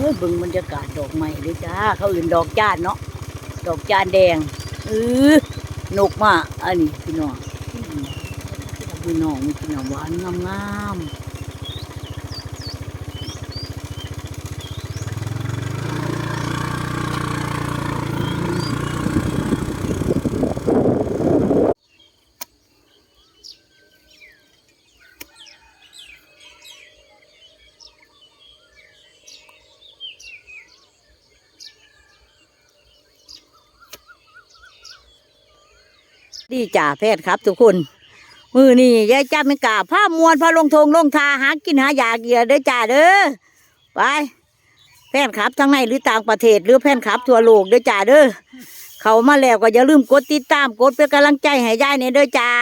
อ้ยบึงบรรยากาศดอกไม้เลยจ้า เขาอื่นดอกจานเนาะ ดอกจานแดงเออนกมากอันนี้พี่น้องพี่น้องมีพี่น้องหวานงามๆ ดีจ่าแพทย์ครับ ทุกคน มือนี่ยายจ้าไม่กล้าผ้ามวนผ้าลงทงลงทาหากินหายาเกียเด้อจ่าเด้อไปแพทย์ครับทั้งในหรือต่างประเทศหรือแพทย์ครับทั่วโลกเด้อจ่าเด้อเขามาแล้วก็อย่าลืมกดติดตามกดเป็นกำลังใจให้ยายเนี่ยเด้อจ่า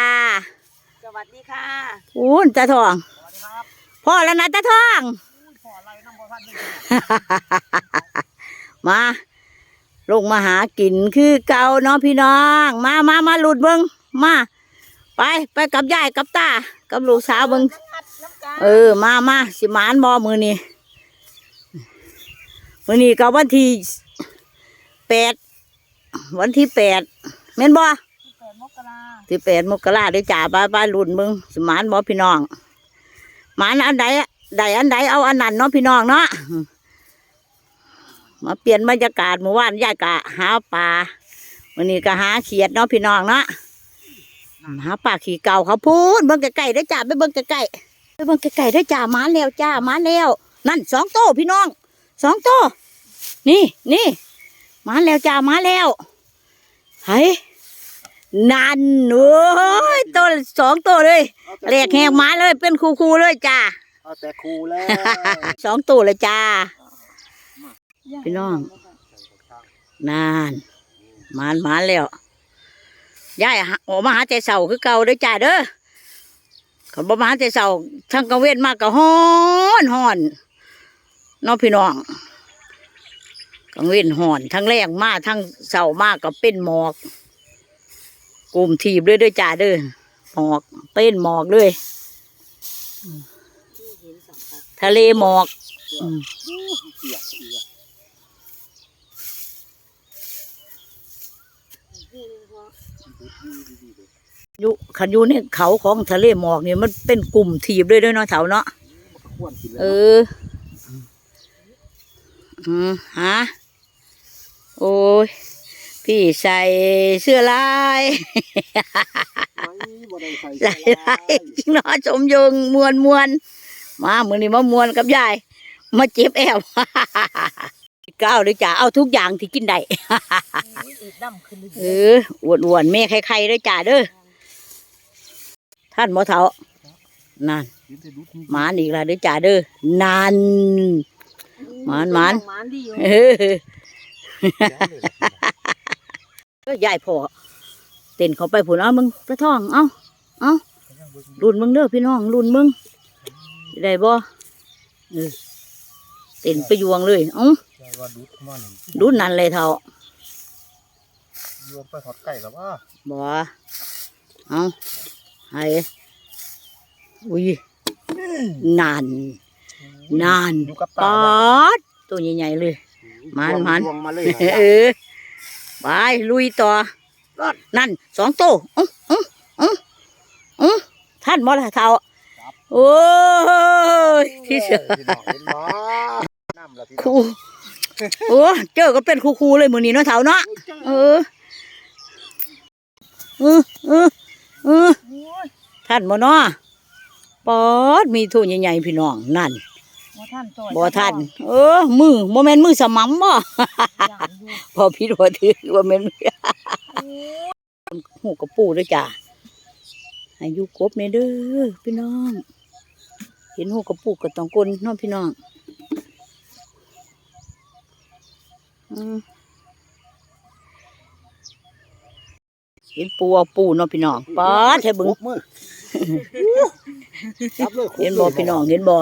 สวัสดีค่ะพูนตาทองพ่อแล้วนะตาทอง มา ลงมาหากินคือเก่าเนาะพี่น้อง มามามาหลุดเบิงมา ไปไปกับยายกับตากับลูกสาวเบิงน้ำพัดน้ำกาเออ มามาสิหมานบอมือนี่มือนี่ก็วันที่แปดวันที่แปดแม่นบอที่แปดมกราที่แปดมกราได้จ่าบ้าบ้ารุ่นมึงสิหมานบอพี่น้องหมานอันใดใดอันใดเอาอันนั้นเนาะพี่น้องเนาะ มาเปลี่ยนบรรยากาศเมื่อวานยายกะหาปลาวันนี้ก็หาเขียดเนาะพี่น้องเนาะหาปลาขี่เก่าเขาพูดเบิ่งไกลๆได้อจ้าไปเบิ่งไกลๆไปเบิ่งไกลๆได้อจ้ามาแล้วจ้ามาแล้ว นั่นสองโตพี่น้องสองโตนี่นี่มาแล้วจ้ามาแล้วเฮ้ยนั่นโอ้ยตัวสองตัวเลยแหลกแหกหมาเลยเป็นคูคูๆเลยจ้าเอาแต่ครูแล้วสองตัวเลยจ้า พี่น้อง นานมานมานแล้วยายหาออกมาหาใจเสาคือเก่าเด้อจ้าเด้อเขาบอกมาหาใจเสาทั้งกลางเว้นมากก็ฮ้อนฮ้อนเน้องพี่น้องกลางเว้นฮ้อน ทั้งแรงมากทั้งเสามากก็เป็นหมอกกลุ่มทีบเลยเด้อจ้าเด้อหมอกเป็นหมอกเลยทะเลหมอกอืมเปียกเปียก อยู่ขันอยู่ในเขาของทะเลหมอกนี่มันเป็นกลุ่มทีบเลยเด้วยเนาะเถาเนาะควรกินเอแล้วออืมฮะโอ้ยพี่ใส่เสื้อลายไม่บ่ได้ใส่ใส่ลายจริงเนาะสมยงมวนมวนมามือนี้มามวนกับยายมาเจ็บแอว ก้าวเลยจ้าเอาทุกอย่างที่กินได้อีกดำขึ้นเอออ้วนอ้วนๆแม่ใครๆเลยจ้าเด้อท่านหมอเถานั่นกินแต่ดุดนี่หมานอีกแล้วเด้อจ้าเด้อนันหมานหมานหมานดีอยู่เออก็ยายพ่อเต้นเขาไปผุนเอามึงตะท่องเอาเอารุ่นมึงเด้อพี่น้องรุ่นมึงสิได้บ่เออเต้นไปยวงเลยเอ้าใช่ ว่าดุดมันรุ่นนั้นเลยเท่าโยมไปหอดไก่แล้วว่าบ่เอาให้อุ้ยนานนานอยู่กับปตาอดตัวใหญ่ๆเลยมันมันดวงมาเลยเออไปลุยต่อนั่นสองตัวอื้ออื้ออื้ออื้อท่านมอละเท่าโอ้ยที่เสือพี่น้องเห็นบ่น้ำละพี่ครู โอ้เจอก็เป็นครูๆเลยมือนี้เนาะเท่าเนาะเออเออเออเออโอ้ยท่านมอเนาะปอดมีทุ่ใหญ่ๆพี่น้องนั่นบ่ท่านตัวบ่ท่านเออ มือโมเมนมือสมัมบ่ย่านอยู่พอพี่ว่าถือว่าแม่นมือโอ้ยหูกระปูด้วยจ้ะอายุกบเนี่ยเด้อพี่น้อง เห็นหูกระปูกับตองกลเน้องพี่น้องอืม เห็นปูเอาปูเนาะพี่น้องป๊าดให้เบึงครบมือจับเลยครเห็นบ่พี่น้องเห็นบ่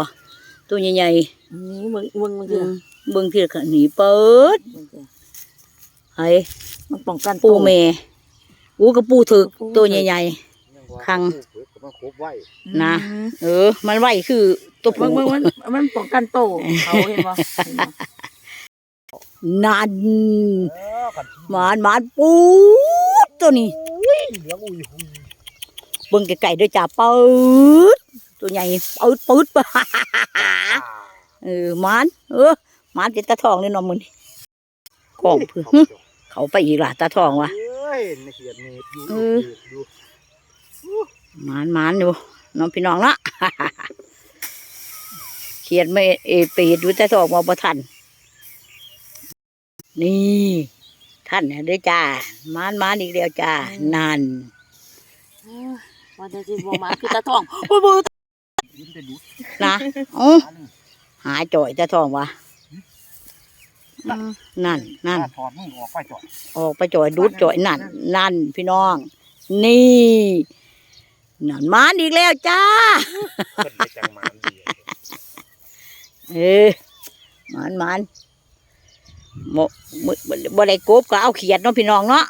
ตัวใหญ่นี่มึงมึงมึงๆคืออืมเบิ่งที่ขะหนีเปิดไห้มันป้องกันปูแม่อูกระปูถึกตัวใหญ่ คังมมาครบไว้นะเออ มันไหวคือตัวมึผู้งมึงมันมันป้องกันโตเขาเห็นบ่เห็นบ่ นั่นเออกันหมานหมานปูดตัวนี้เหลืองอุ้ยอุ้ยเบิ่งไก่ๆด้วยจ้าปืดตัวใหญ่ปืดปืดปะเออหมานเออหมานเป็นตาทองเลยเน้องมึงนี่กองเพื่อหึเขาไปอีกล่ะตาทองวะเอ้ยในเขียนเนตอยู่เอออยู่หมานหมานอยู่น้องพี่น้องละเขียนไม่เอปีดดูตาทองมาบ่ทัน นี่ ท่านน่ะเด้วยจ้าหมานหมานอีกแล้วจ้านั่นว่าจะสิบ่มาคือตาทองโอ้ยบ่ยิ้มแต่ดูนะเอ้าหาเลยหาจ่อยตาทองวะอืมนั่นนั่นถอดมึงออกไปจ่อยออกไปจ่อยดูดจ่อยนั่นนั่นพี่น้อง นี่นั่นมานอีกแล้วจ้าเพิ่นได้จังหมานดีเออหมานหมานโม บ่บ่ได้กบก็เอาเขียดเนาะพี่น้องเนาะ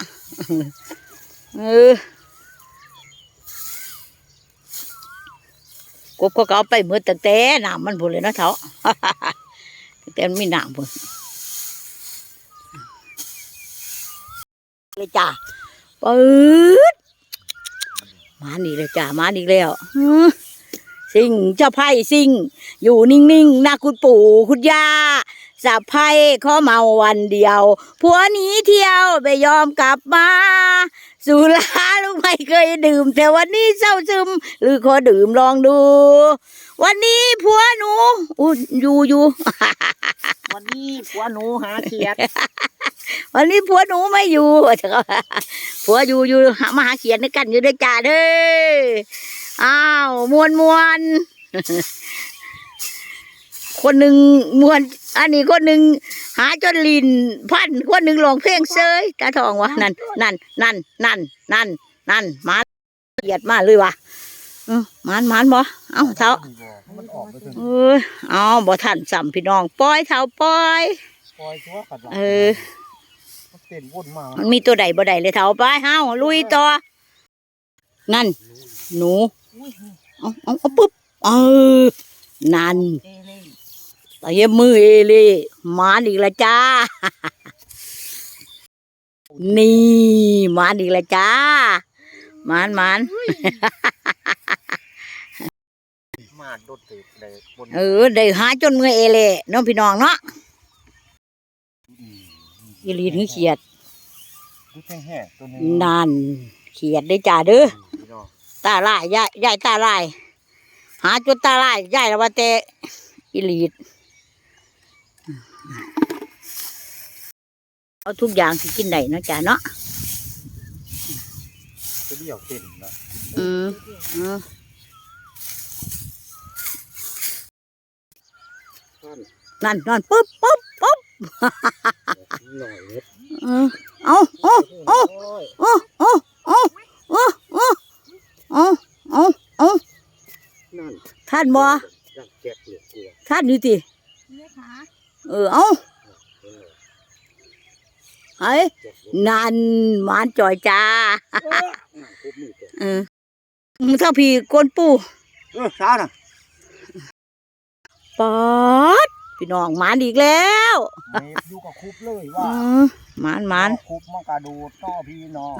เออกบก็เอาไปเมื่อตั้งแต่น้ำมันพุ่นเลยเนาะเถาตั้งแต่มันมีน้ำพุ่นเลยจ้าปืดมานี่เลยจ้ามานี่แล้วสิ่งเจ้าไพ่สิ่ง อยู่นิ่งๆนะคุณปู่คุณย่า สะพายขอเมาวันเดียว ผัวหนีเที่ยวไม่ยอมกลับมา สุราลูกไม่เคยดื่ม แต่วันนี้เศร้าซึม หรือขอดื่มลองดู วันนี้ผัวหนูอู้อยู่อยู่ วันนี้ผัวหนูหาเขียด วันนี้ผัวหนูไม่อยู่ผัวอยู่อยู่หามาหาเขียนด้วยกันอยู่ด้วยจ้าเด้ออ้าวมวนมวน คนหนึ่งมวน อันนี้คนหนึ่งหาจนลินพันคนหนึ่งร้องเพลงเซยตาทองวะนั่นนั่นนั่นนั่นนั่นนั่นมาเหยียดมาเลยวะอืมมานมานบ่เอ้าเท้ามันออกไปถึงเออเอาบ่ทันสัมพี่น้องปล่อยเท้าปล่อยปล่อยตัวกัดหลังเออมันเต้นวนมามันมีตัวใดบ่ใดเลยเท้าไปเฮาลุยต่อนั่น หนูอุ้ยเอาเอาเอาปุ๊บเออนั่น เอเล่ตะเย็บมือเอเล่มาอีกละจ้า นี่มาอีกละจ้ามานมานมาดดเตะเลยบนเออได้หาจนมือเอเล่น้องพี่น้องเนาะอีลีถึงเขียดแห้งๆตัวนี้นั่นเขียดได้จ้าเด้อตาลายยายยายตาลายหาจุดตาลายยายละว่าแต่อีลีด เอาทุกอย่างที่กินได้เนาะจ้าเนาะจะเดี่ยวเต้นนะอืมอืมท่านนั่นนั่นปุ๊บปุ๊บปุ๊บหน่อยเล็ดเออเอาเอาเอาเอาเอาเอาเอาเอาเอาเอาเอานั่นท่านบ่ดังแก๊กเหลือกลัวท่านอยู่ติเนี่ยขาเออเอา เห็นไหม ไอ้ แก๊ก เหลือกนั่นหมานจ่อยจ้านั่นครบมือตัวเออมึงเท่าพี่กวนปูเออช้าน่ะปอดพี่น้องหมานอีกแล้วเมฟอยู่กับคุบเลยอืว่ามหมานหมานคุบมากระโดดต่อพี่น้อง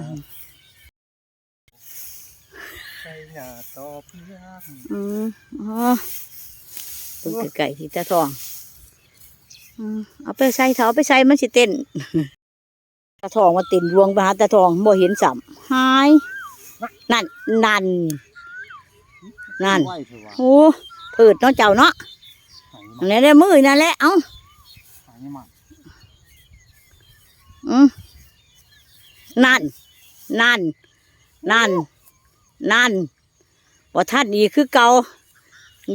ใส่หน้าต่อพี่น้องอืมอ๋อเป็นไก่ที่ตาทองอืมเอาไปใส่เถาเอาไปใส่มันสิเต้น ตาทองมาเต้นรวงไปหาตาทองบ่เห็นสัมหายนั่นนั่นนั่นไหวเถอะวะโอ้เผิดเนาะเจ้าเนาะหายอันนี้ได้มือนั่นแหละเอ้าหายมันอืมนั่น นั่น นั่น นั่นว่าท่านดีคือเก่า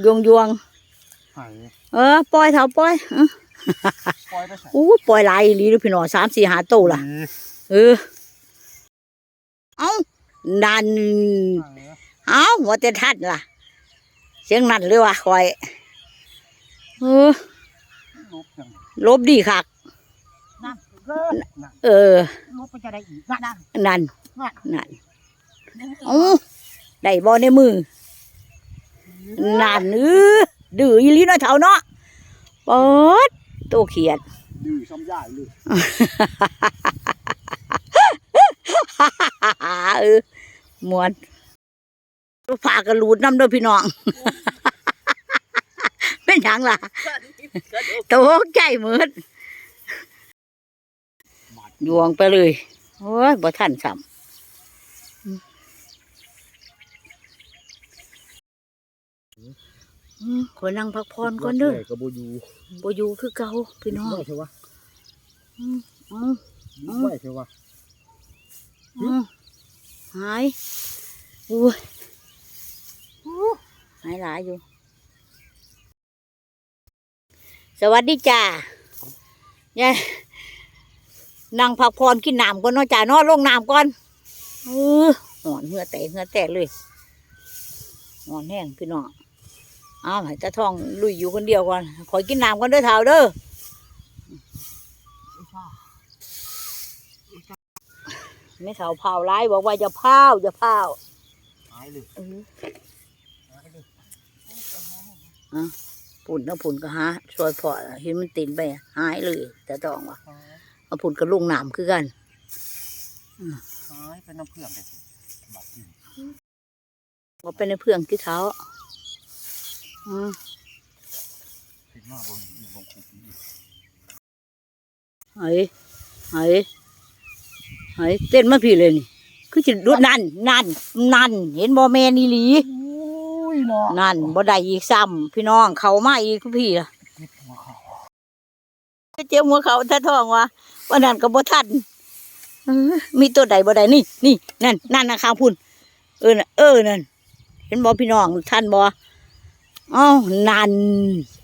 ยวงยวงหายๆเออ ปล่อยเถาปล่อยเออ ปล่อยไปใส่อู้ปล่อยหลายอีหลีเดูพี่น้องสามสี่หาโตวล่ะ เออ เอ้านั่นหายเอ้าว่าแต่ท่านล่ะ เสียงนั่นเลยว่ะคอย เออลุกจังลบดีคัก นั่นเกินเออ ลบไปจะได้อีกนั่นนั่นนั่นนั่นนั่นนั่นเอ้าได้บ่ในมือ นั่นเออดื้ออีหลีเนาะเฒ่าเนาะปอด โตเขียดดื้อซ้ำย่ายเลยเออมวนฝากกระลูดน้ำเด้วยพี่น้อง เป็นหยังล่ะโตกใจเหมือนยวงไปเลย โอ้ยบ่ทันซ้ำอืม ขอนั่งพักผ่อนก่อนเด้อกับโบอยูบ่อยู่คือเก่าพี่น้องไหวใช่ปะอืมอืมไหวใช่ปะอืมหายอุ้ยอู้หายหลายอยู่ สวัสดีจ้ายายนั่งพักผ่อนกินน้ำก่อนเนาะจ้าเนาะลงน้ำก่อนเออหอนเหงื่อแตกเหงื่อแตกเลยหอนแห้งพี่น้อง อ้าวให้ตาทองลุยอยู่คนเดียวก่อน ขอกินน้ำก่อนเด้อเท้าเด้อไม่เท้าเผาร้ายบอกว่าจะเผาจะเผาหายเลยเออหายเลยปุ่นนะปุ่นก็หาช่วยพอเห็นมันตินไปหายเลย แต่ต้องว่าเอาปุ่นกับลุงหนามคือกันหายเป็นน้ำเพื่อนเลยบาดจิ้มก็เป็นในเพื่องที่เท้า อืมติดมากบนอีกบนขุกอีกไอ้ไอ้ไอ้เต้นมาพี่เลยนี่ คือจิดูนั่นนั่นนั่นเห็นบ่แมนอีหลีอุ้ยเนาะนั่นบ่ได้อีกซ้ำพี่น้องเขามาอีกคือพี่ล่ะติดหัวเขาไปเจียวหัวเขาถ้าท้องว่าวันนั้นก็บ่ทันเออมีตัวใดบ่ได้นี่นี่นั่นนั่นนะข้างพุ่นเออน่ะเออนั่นเห็นบ่พี่น้องท่านบ่เอ้านั่น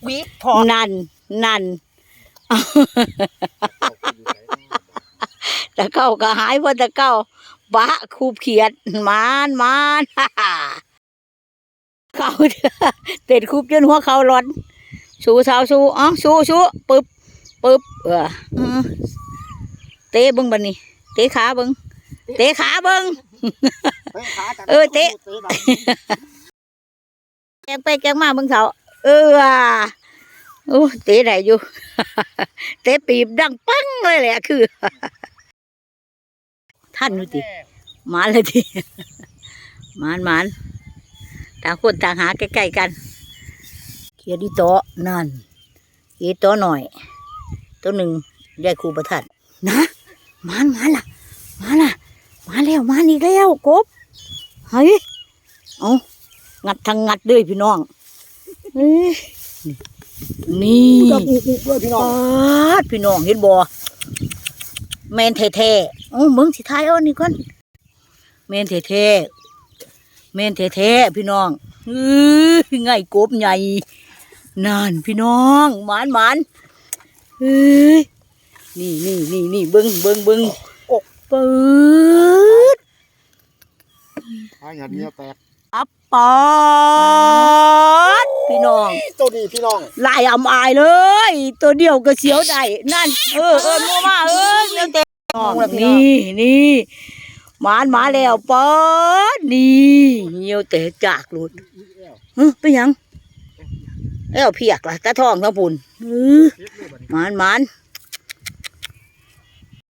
วิกนั่นนั่นเอ้าแต่เก้าก็หายเพราะแต่เก้าบะคูบเขียดมานมานฮ่าฮ่าเขาเต็ดคูบจนหัวเขาร้อนสู้สาวสู้อ๋อสู้สู้ปึ๊บปึ๊บเอออืมเตะเบิ้งบันนี้เตะขาเบิ้งเตะขาเบิ้งเออเตะ แกงไปแกงมาเบิ้งเขาเออว่ะโอ้เตะไหนอยู่เตะปีบดังปังเลยแหละคือ ท่านดูติมาเลยทีมานมานต่างคนต่างหาใกล้ๆกัน เขียดอีโตะนั่นอีโตะหน่อย ตัวหนึ่งยายครูประทัดนะมานมาล่ะ มาล่ะ มาแล้วมาอีกแล้วกบเฮ้ยเอา งัดทางงัดเลยพี่น้องเอ้ยนี่กับอุกอุกด้วยพี่น้องปาดพี่น้องเห็นบ่แมนแท้ๆโอ้มึงสิทายเอานี่ก่อนแมนแท้ๆแมนแท้ๆพี่น้องเอ้ยไงกบใหญ่นั่นพี่น้องหมานหมานเอ้ยนี่นี่นี่นี่เบิ้งเบิ้งเบิ้งเปิดหายเนี้ยแตกอั ปปอดพี่น้อง ตัวนี้พี่น้องลายอำอายเลย ตัวเดียวก็เสียวได้นั่น เออเออมัวมาเออเดี๋ยวเตะนี่นี่หมานมาแล้วปอดนี่เหี่ยวเตะจากหลุดเฮ้ยเป็นหยังเอ้าเพียกล่ะตาทองทั้งพุ่นเออหมานหมาน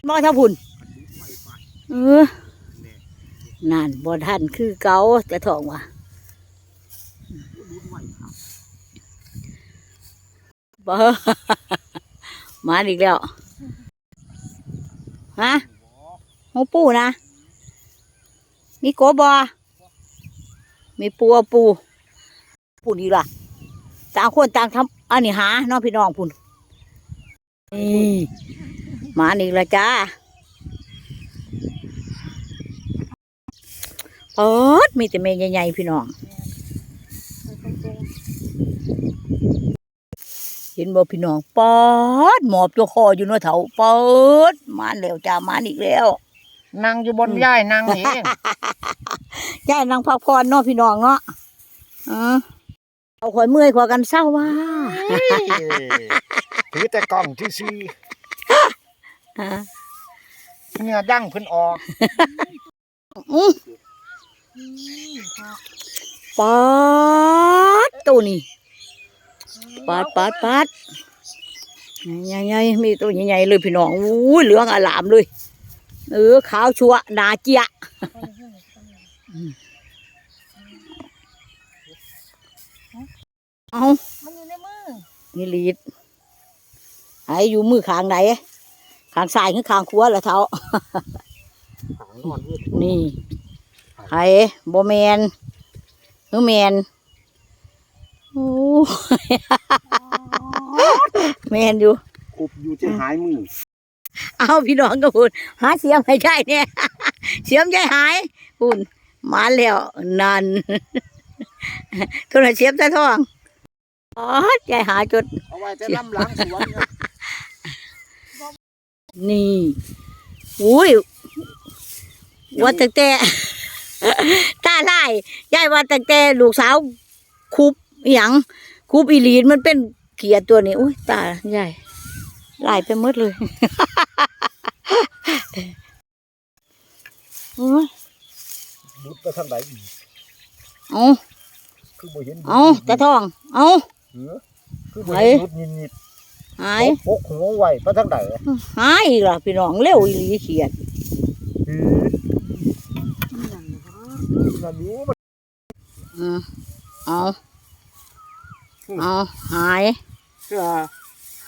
มาทั้งพุ่นเออนั่นบ่ทันคือเก่าตาทองว่ะ บ่มาอีกแล้วฮะหูปูนะมีโกบอมีปูอปูปูดีล่ะต่างคนต่างทำอันนี้หาน้องพี่น้องพุ่นนี่มาอีกแล้วจ้าเปิดมีแต่เมย์ใหญ่ๆพี่น้อง เห็ นบ่พี่น้องปอดหมอบตัวคออยู่เนาะเถาปอดมาแล้วจ้ามาอีกแล้ว นั่งอยู่บนย่ายนั่งเองยายนั่งพักผ่อนเนาะพี่น้องเนาะเออเอาข่อยเมื่อยกว่ากันเศร้าว่าถือแต่กล่องที่ซีอ่าเนื้อดั้งเพิ่นออกอื้อปาดตัวนี้ ปาดปาดปาดใหญ่ๆมีตัวใหญ่ๆเลยพี่น้องอู้ยเหลืองอลามเลย เออขาวชัวหนาเจียะเอามันอยู่ในมือนี่ลีดไอ้อยู่มือข้างไหนข้างซ้ายหรือข้างขวาละเท้าหางนอนเวียดนี่ไอ้โบแมนหรือแมน โอ้แมนอยู่คุบอยู่ที่หายมือเอาพี่น้องก็พูดหาเสียมไม่ใช่เนี่ยเสียมใจหายพูดมาแล้วนั่นโทรเสียมตะทองอ๋อใจหาจุดเอาไว้จะล้ำล้างสวนเนี่ยนี่อุ้ยว่าตั้งแต่ตาไล่ยายว่าตั้งแต่ลูกสาวคุบอ หย่างคุบอีหลีนมันเป็นเขียดตัวนี้อุ้ยตายายไล่ไปหมดเลยโอ้ยบุดไปทางไหนอีกเอาคือบ่เห็นเอาตาทองเอาเออคือบ่เห็นบุดนิดนิดหายพกหัวไว้ไปทางไหนหายอีกล่ะพี่น้องเร็วอีหลีเขียดเออนั่นอยู่มันอืมเอา เอาหายเชื่อ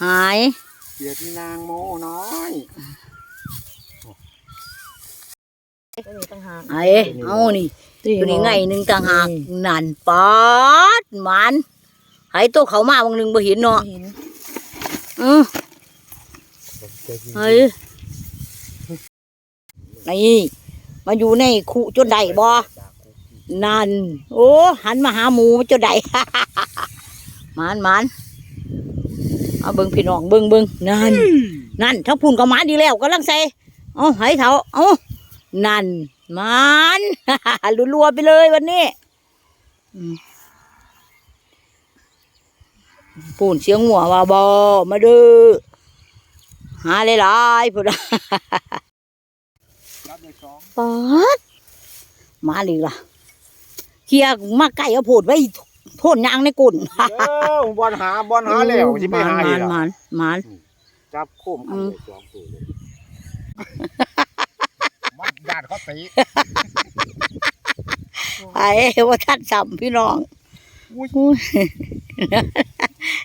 หายเกียรตินางโมน้อยตัวนี้ต่างหากไอ้เอานี่ตัวนี้ไงหนึ่งต่างหากนั่นปอดมันไอ้ตัวเขามาบางหนึ่งบ่เห็นเนาะเห็นอือไอ้นี่มาอยู่ในคุจนได้บ่นั่น โอ้ หันมาหาหมูจนได้ มันมันเอาเบิ่งพี่น้องเบิ่งเบิ่งนั่นนั่นถ้าพุ่นก็มันดีแล้วก็ลังใส่เอาให้เถาเอานั่นมันรัวๆไปเลยวันนี้อืมปูนเสียงหัวว่าบอมาเดูหาหลายๆพุ่นน่ะรับได้สองปอดมาเลยล่ะเฮียมาไก่เอาโผดไว้โพ่นยางในกุ่นเอ้าบอลหาบอลหาแล้วสิไปหามัอีนกมันมันจับโคมกันเลยสองตัวเลยมันญาติเขาตีไอ้ว่าท่านสัมพี่น้องอุ้ยอุ้ย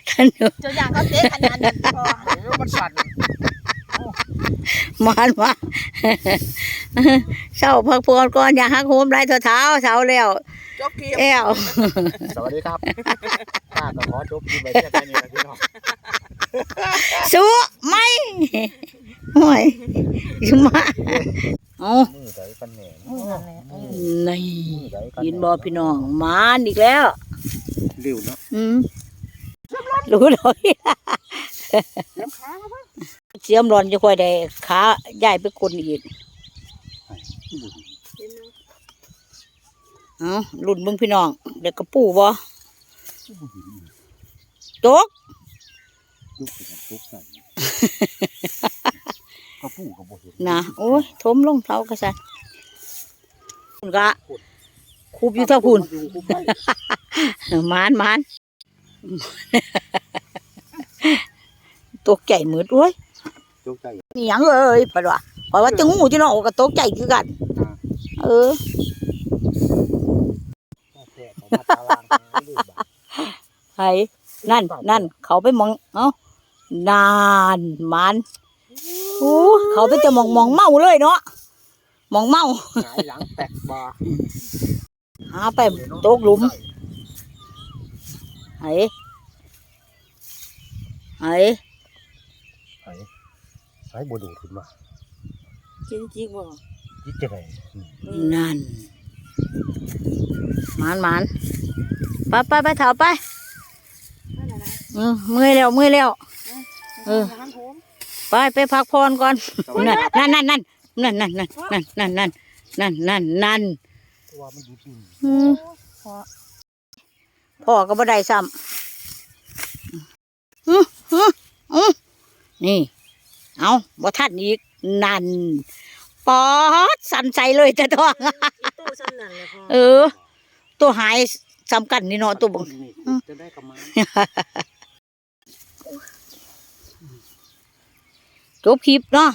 ท่านเจ้าอย่างเขาเตะขนาดนั้นพอเออมันสั่นมันมาเศร้าพักผ่อนก่อนอย่าหักโหมไรเท้าเท้าเช้าแล้ว จกเกียแอวสวัสดีครับข้าก็ขอจบคลิปไว้แค่นี้นะพี่น้องสู้ไหมห่วยมาเอามือใส่กันแหน่นั่นแหละเออนี่มือใส่กันยินบอพี่น้องมานอีกแล้วเร็วเนาะอืมรู้เลยเตรียมขามาเสียมร้อนจะค่อยได้ขาใหญ่ไปคนอีก เอารุ่นเบิ่งพี่น้อง เด็กกระปูบ่ตกยุกใส่ยุกใส่กระปูกระโบเห็นนะโอ้ยทมลงเท้ากระสันคุณกะคูบอยู่เท่าคุณหมานหมานตกใจเหมือดโอ้ยยุกใส่นี่หยังเอ้ยปะวะปะว่าจะงูจะเนาะก็ตกใจคือกัน เออแค่ เขามาตารางหาลูกบ้านไห้นั่นนั่น เขาไปมอง เอ้านานมันโอ้เขาไปจะมองมองเมาเลยเนาะมองเมา หงายหลังแตกบาหาไปตกหลุมไห้ไห้ไอ้ไอ้บดูขึ้นมาจริงจริงบ่ยิ่งจะไง นั่น มันมันไปไปไปเถาไปเออเมื่อยแล้วเมื่อยแล้วเออร้านผมไปไปพักผ่อนก่อนนั่นนั่นนั่นนั่นนั่นนั่นนั่นนั่นนั่นนั่นนั่นนั่นว่นดูจริงอืมพอพ่อก็บ่ได้ซ้ำนี่ เอาบ่ทันอีกนั่น ปอดสั่นใจเลยจะท้องตู้ซ้ำนั่นแหละพ่อเออ ตัวหายสำคัญนี่เนาะตัวบ่นี่จะได้กระมังจบคลิปเนาะ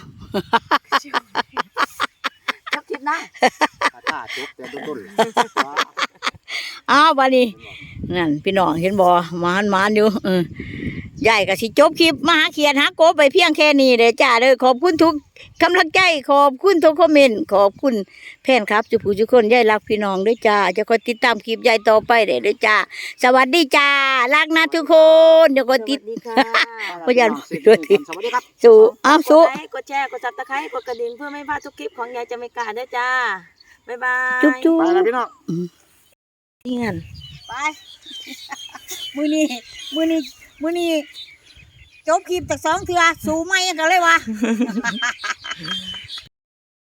จับทิพย์นะตาตาจุกแต่ดุนๆอ้าวบัดนี้นั่นพี่น้องเห็นบ่หมานหมานอยู่เออ ยายก็สิจบคลิปมาหาเขียนหาโกบไปเพียงแค่นี้เด้อจ้าเด้อขอบคุณทุกกำลังใจขอบคุณทุกคอมเมนต์ขอบคุณแฟนครับจุผู้ทุกคนยายรักพี่น้องด้วยจ้าจะคอยติดตามคลิปยายต่อไปเด้อเด้อจ้า สวัสดีจ้ารักนะทุกคนเดี๋ยวก็ติดสวัสดีค่ะพยานด้วยทีสวัสดีครับสู่อ้าวกสู่ดไลค์กดแชร์กดซับสไครต์กดกระดิ่งเพื่อไม่พลาดทุกคลิปของยายจะไม่กล้าด้วยจ้าบ๊ายบายจุ๊บจุ๊บไปแล้วพี่น้องนี่เงินไปมือนี้มือนี้ มือนี้จบคลิปจากสองเทือ สู่ไม่กันเลยวะ